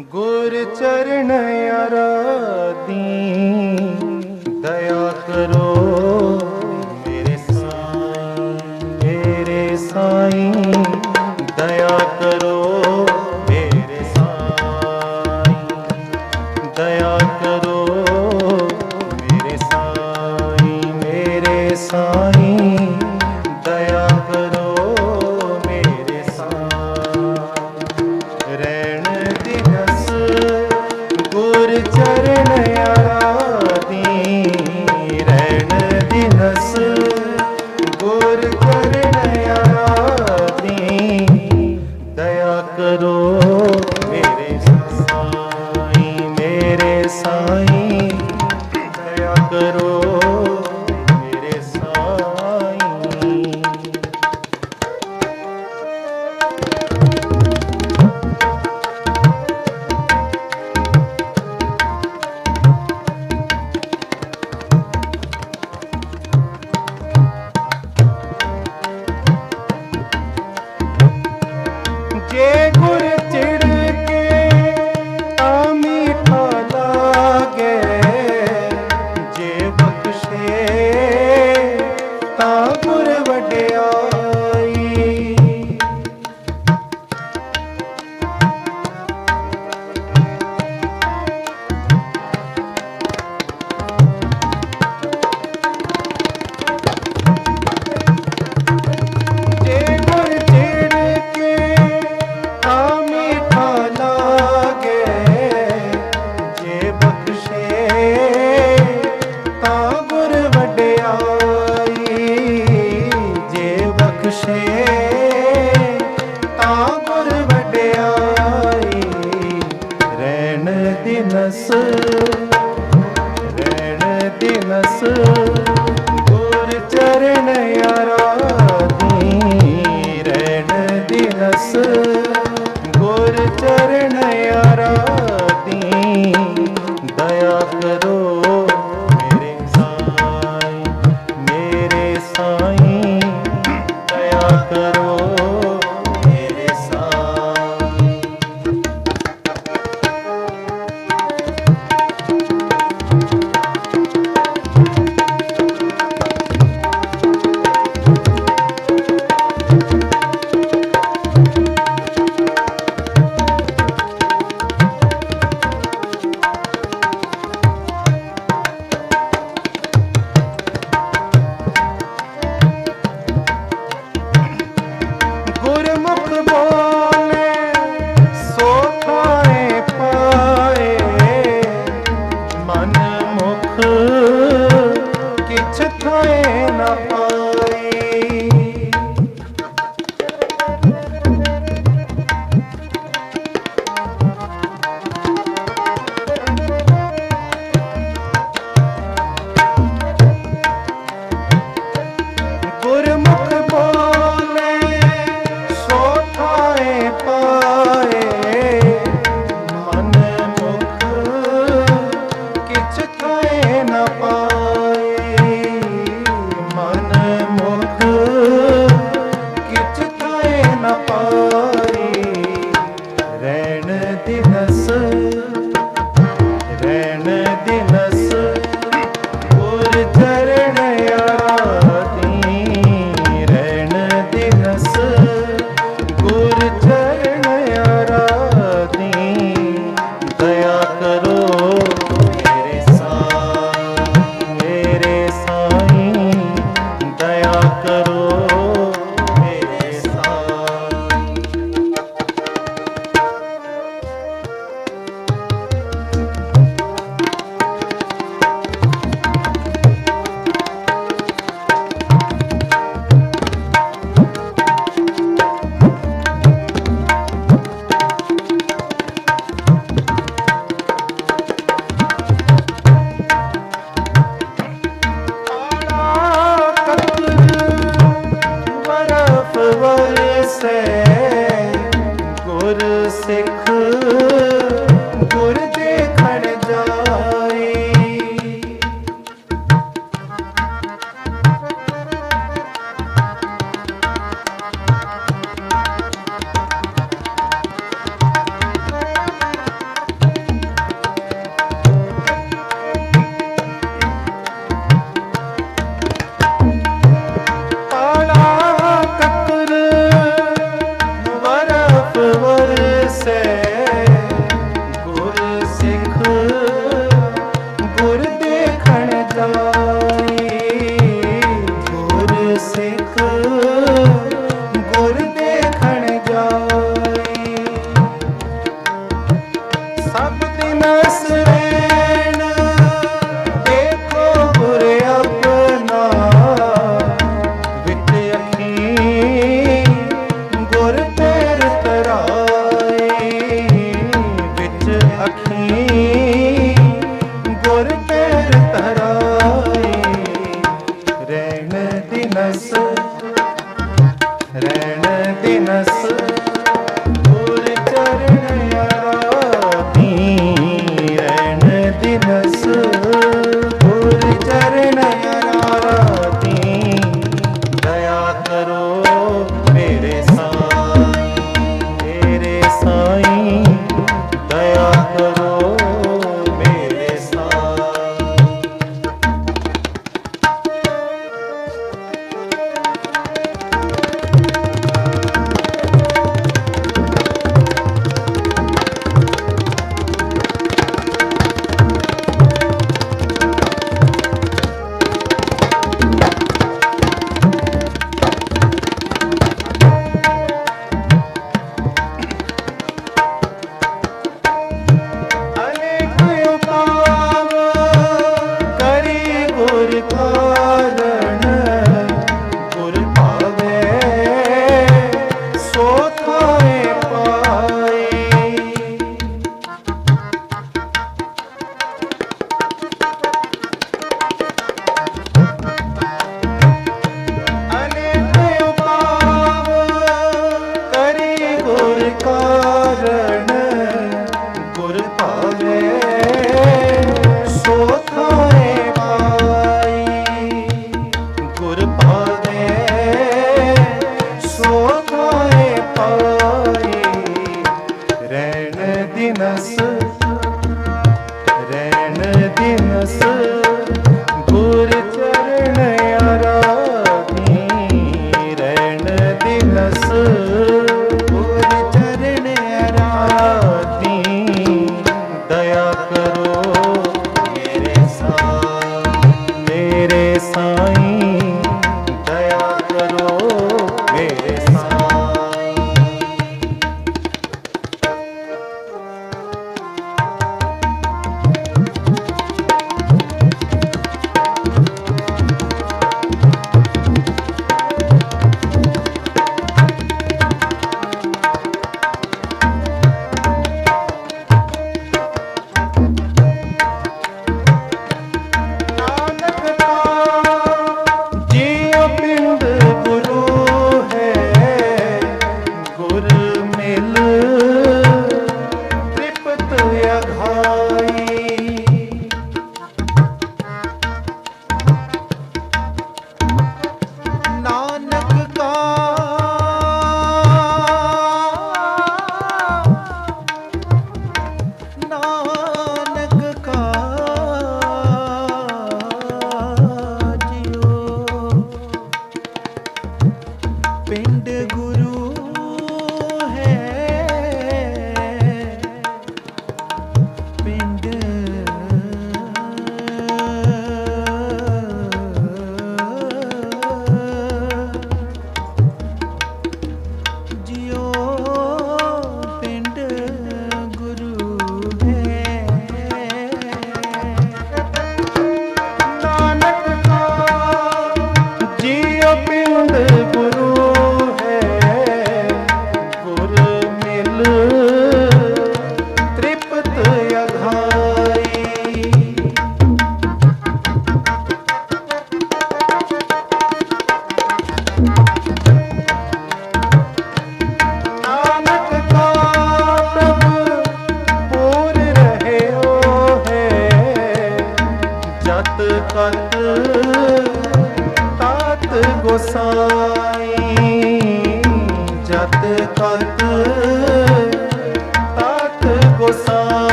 ਗੁਰ ਚਰਨ ਅਰਾਦੀ ਦਇਆ ਕਰੋ ਮੇਰੇ ਸਾਈਂ ਮੇਰੇ ਸਾਈਂ, ਦਇਆ ਕਰੋ ਮੇਰੇ ਸਾਈਂ, ਦਇਆ ਕਰੋ ਮੇਰੇ ਸਾਈਂ ਮੇਰੇ ਸਾਈਂ। ਕਰੋ ਗੁਰ ਵਡਿਆ ਫੇਮਸ ਗੁਰ ਚਰਨ ਆਰਾਮ ਵਰਸੇ ਰਹਿਣ Oh.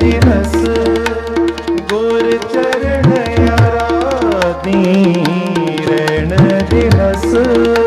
ਦਿਵਸ ਗੁਰ ਚਰਨ ਆਰਾਧੀ ਰਹਿਣ ਦਿਵਸ।